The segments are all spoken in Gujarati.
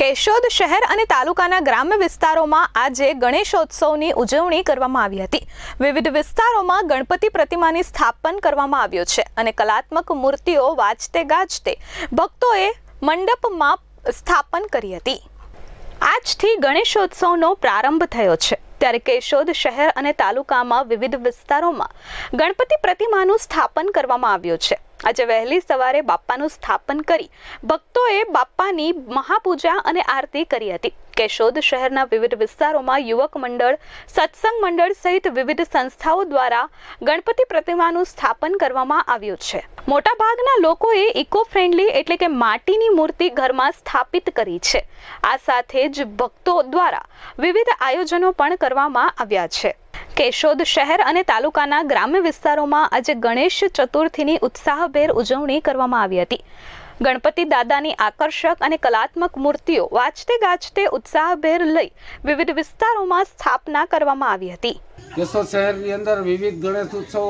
કેશોદ શહેર અને તાલુકાના ગ્રામ્ય વિસ્તારોમાં આજે ગણેશોત્સવની ઉજવણી કરવામાં આવી હતી. વિવિધ વિસ્તારોમાં ગણપતિ પ્રતિમાની સ્થાપન કરવામાં આવ્યો છે અને કલાત્મક મૂર્તિઓ વાજતે ગાજતે ભક્તોએ મંડપમાં સ્થાપન કરી હતી. આજથી ગણેશોત્સવનો પ્રારંભ થયો છે. ત્યારે કેશોદ શહેર અને તાલુકામાં વિવિધ વિસ્તારોમાં ગણપતિ પ્રતિમાનું સ્થાપન કરવામાં આવ્યું છે. આજે વહેલી સવારે બાપ્પાનું સ્થાપન કરી ભક્તોએ બાપ્પાની મહાપૂજા અને આરતી કરી હતી. કેશોદ શહેરના વિવિધ વિસ્તારોમાં યુવક મંડળ, સત્સંગ મંડળ સહિત વિવિધ સંસ્થાઓ દ્વારા ગણપતિ પ્રતિમાનું સ્થાપન કરવામાં આવ્યું છે. મોટાભાગના લોકોએ ઇકો ફ્રેન્ડલી એટલે કે માટીની મૂર્તિ ઘરમાં સ્થાપિત કરી છે. આ સાથે જ ભક્તો દ્વારા વિવિધ આયોજનો પણ કરવામાં આવ્યા છે. કેશોદ શહેર અને તાલુકાના ગ્રામ્ય વિસ્તારોમાં આજે ગણેશ ચતુર્થીની ઉત્સાહભેર ઉજવણી કરવામાં આવી હતી. ગણપતિ દાદાની આકર્ષક અને કલાત્મક મૂર્તિઓ વાંચતે ગાજતે ઉત્સાહભેર લઈ વિવિધ વિસ્તારોમાં સ્થાપના કરવામાં આવી હતી. કેશોદ શહેરની અંદર વિવિધ ગણેશ ઉત્સવો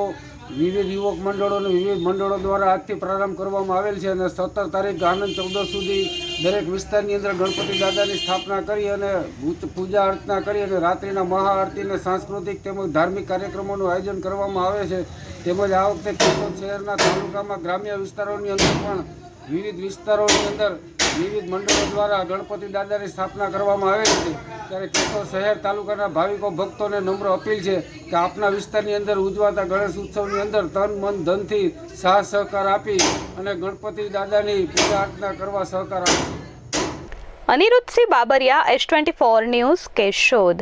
વિવિધ યુવક મંડળો અને વિવિધ મંડળો દ્વારા આજથી પ્રારંભ કરવામાં આવેલ છે અને સત્તર તારીખ આનંદ ચૌદસ સુધી દરેક વિસ્તારની અંદર ગણપતિ દાદાની સ્થાપના કરી અને પૂજા અર્ચના કરી અને રાત્રિના મહાઆરતી અને સાંસ્કૃતિક તેમજ ધાર્મિક કાર્યક્રમોનું આયોજન કરવામાં આવે છે. તેમજ આ વખતે કેશોદ શહેરના તાલુકામાં ગ્રામ્ય વિસ્તારોની અંદર પણ વિવિધ વિસ્તારોની અંદર વિવિધ મંડળો દ્વારા ગણપતિ દાદાની સ્થાપના કરવામાં આવેલી છે. ત્યારે કેશોદ શહેર તાલુકાના ભાવિકો ભક્તોને નમ્ર અપીલ છે કે આપના વિસ્તારની અંદર ઉજવાતા ગણેશ ઉત્સવની અંદર તન, મન, ધનથી સાહ સહકાર આપી અને ગણપતિ દાદાની પૂજા અર્ચના કરવા સહકાર આપશે Aniruddhsinh Babariya S twenty four news Keshod.